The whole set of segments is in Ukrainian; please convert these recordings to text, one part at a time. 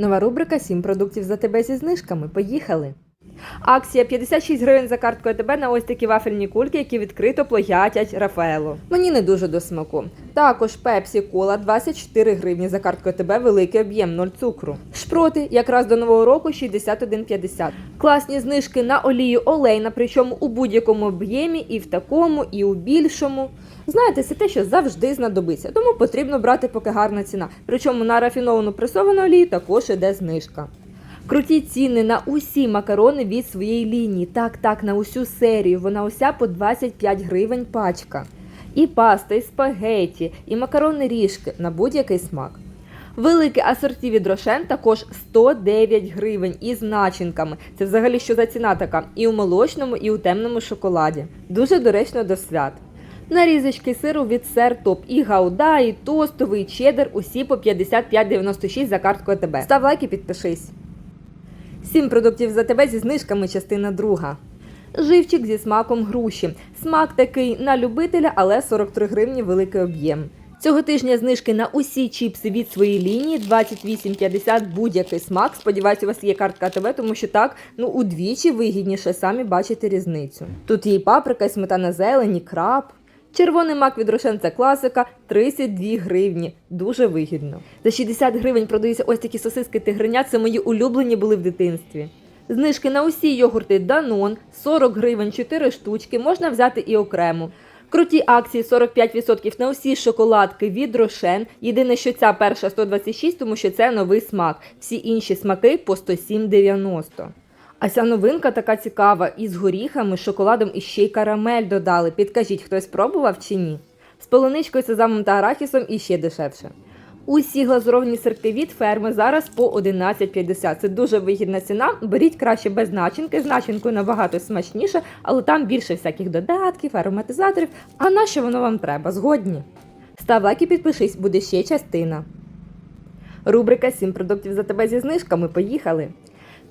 Нова рубрика «7 продуктів за тебе зі знижками. Поїхали! Акція 56 гривень за карткою АТБ на ось такі вафельні кульки, які відкрито платять Рафаелу. Мені не дуже до смаку. Також Пепсі Кола 24 гривні за карткою АТБ, великий об'єм 0 цукру. Шпроти якраз до нового року 61,50. Класні знижки на олію олейна, причому у будь-якому об'ємі, і в такому, і у більшому. Знаєте, це те, що завжди знадобиться, тому потрібно брати, поки гарна ціна. Причому на рафіновану пресовану олію також іде знижка. Круті ціни на усі макарони від своєї лінії. Так, так, на усю серію. Вона уся по 25 гривень пачка. І паста, і спагеті, і макарони ріжки на будь-який смак. Велике асорті від Рошен також 109 гривень із начинками. Це взагалі що за ціна така? І у молочному, і у темному шоколаді. Дуже доречно до свят. Нарізочки сиру від сер топ і гауда, і тостовий, і чеддер усі по 55,96 за карткою АТБ. Став лайк і підпишись. Сім продуктів за тебе зі знижками, частина друга. Живчик зі смаком груші. Смак такий на любителя, але 43 гривні великий об'єм. Цього тижня знижки на усі чіпси від своєї лінії 28,50 будь-який смак. Сподіваюся, у вас є картка АТБ, тому що так ну удвічі вигідніше самі бачите різницю. Тут є і паприка, і сметана зелені, краб. Червоний мак від Рошен це класика 32 гривні. Дуже вигідно. За 60 гривень продаються ось такі сосиски тигриня. Це мої улюблені були в дитинстві. Знижки на усі йогурти Данон 40 гривень 4 штучки. Можна взяти і окремо. Круті акції 45% на усі шоколадки від Рошен. Єдине, що ця перша 126, тому що це новий смак. Всі інші смаки по 107,90. А ця новинка така цікава, із горіхами, шоколадом і ще й карамель додали. Підкажіть, хтось пробував чи ні? З полуничкою, сезамом та арахісом і ще дешевше. Усі глазуровані сирки від ферми зараз по 11,50. Це дуже вигідна ціна. Беріть краще без начинки. З начинкою набагато смачніше, але там більше всяких додатків, ароматизаторів. А на що воно вам треба? Згодні? Став лайк і підпишись, буде ще частина. Рубрика «7 продуктів за тебе зі знижками. Поїхали!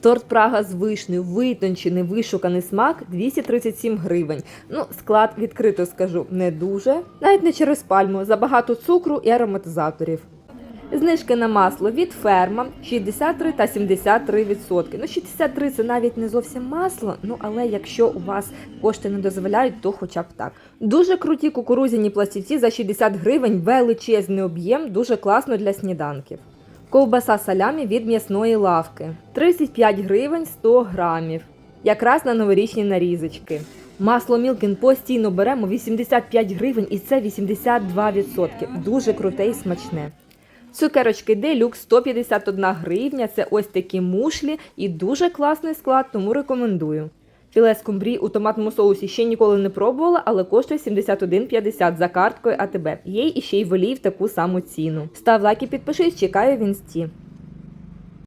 Торт Прага з вишнею, витончений, вишуканий смак 237 гривень. Ну, склад відкрито скажу, не дуже, навіть не через пальму, забагато цукру і ароматизаторів. Знижки на масло від ферма 63 та 73 відсотки. Ну, 63 це навіть не зовсім масло, ну але якщо у вас кошти не дозволяють, то хоча б так. Дуже круті кукурузяні пластівці за 60 гривень, величезний об'єм, дуже класно для сніданків. Ковбаса салямі від м'ясної лавки 35 гривень 100 грамів. Якраз на новорічні нарізочки. Масло Мілкін постійно беремо 85 гривень і це 82%. Дуже круте і смачне. Цукерочки Делюкс 151 гривня. Це ось такі мушлі і дуже класний склад, тому рекомендую. Філе кумбрі у томатному соусі ще ніколи не пробувала, але коштує 71,50 за карткою АТБ. Є і ще й волів таку саму ціну. Став лайк і підпишись, чекаю в інсті.